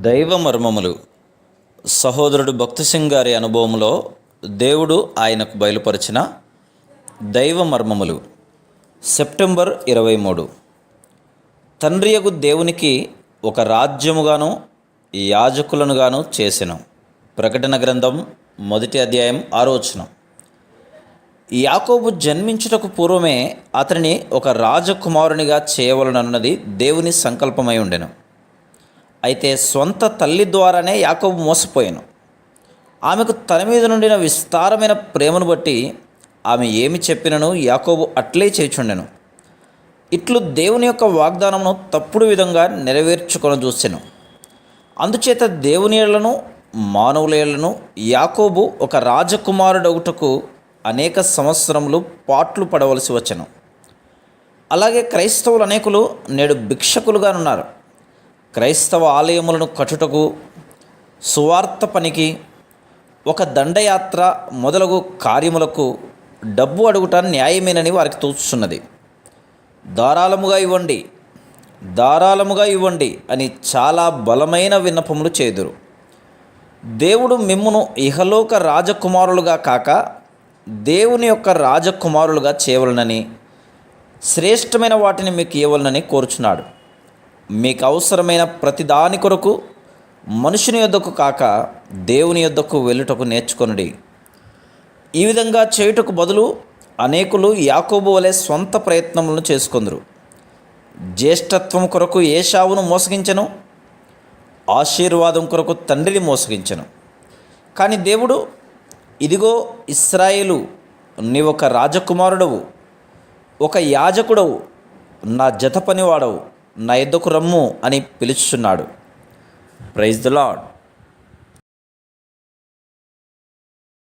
దైవ మర్మములు. సహోదరుడు భక్తి సింగ్ గారి అనుభవంలో దేవుడు ఆయనకు బయలుపరిచిన దైవ మర్మములు. సెప్టెంబర్ ఇరవై మూడు తండ్రియగు దేవునికి ఒక రాజ్యముగాను యాజకులనుగాను చేసెను. ప్రకటన గ్రంథం మొదటి అధ్యాయం ఆరోచనం యాకోబు జన్మించుటకు పూర్వమే అతనిని ఒక రాజకుమారునిగా చేయవలనన్నది దేవుని సంకల్పమై ఉండెను. అయితే సొంత తల్లి ద్వారానే యాకోబు మోసపోయాను. ఆమెకు తన మీద నుండిన విస్తారమైన ప్రేమను బట్టి ఆమె ఏమి చెప్పినను యాకోబు అట్లే చేచుండెను ఇట్లు దేవుని యొక్క వాగ్దానమును తప్పుడు విధంగా నెరవేర్చుకొని చూసెను. అందుచేత దేవుని ఏళ్ళను యాకోబు ఒక రాజకుమారుడవుటకు అనేక సంవత్సరములు పాట్లు పడవలసి వచ్చాను. అలాగే క్రైస్తవులు అనేకులు నేడు భిక్షకులుగానున్నారు. క్రైస్తవ ఆలయములను కట్టుటకు సువార్త పనికి ఒక దండయాత్ర మొదలగు కార్యములకు డబ్బు అడుగుట న్యాయమేనని వారికి తోచుచున్నది. ధారాళముగా ఇవ్వండి ధారాళముగా ఇవ్వండి అని చాలా బలమైన విన్నపములు చేదురు. దేవుడు మిమ్మును ఇహలోక రాజకుమారులుగా కాక దేవుని యొక్క రాజకుమారులుగా చేయవలనని శ్రేష్టమైన వాటిని మీకు ఇవ్వలనని కోరుచున్నాడు. మీకు అవసరమైన ప్రతి దాని కొరకు మనుషుని యొద్దకు కాక దేవుని యొద్దకు వెళ్ళుటకు నేర్చుకొనుడి. ఈ విధంగా చేయుటకు బదులు అనేకులు యాకోబు వలె సొంత ప్రయత్నములను చేసుకుందరు. జ్యేష్ఠత్వం కొరకు ఏషావును మోసగించను ఆశీర్వాదం కొరకు తండ్రిని మోసగించను. కానీ దేవుడు ఇదిగో ఇస్రాయేలు నీవొక రాజకుమారుడవు ఒక యాజకుడవు నా జత పనివాడవు నా ఎద్దకు రమ్ము అని పిలుచుచున్నాడు. Praise the lord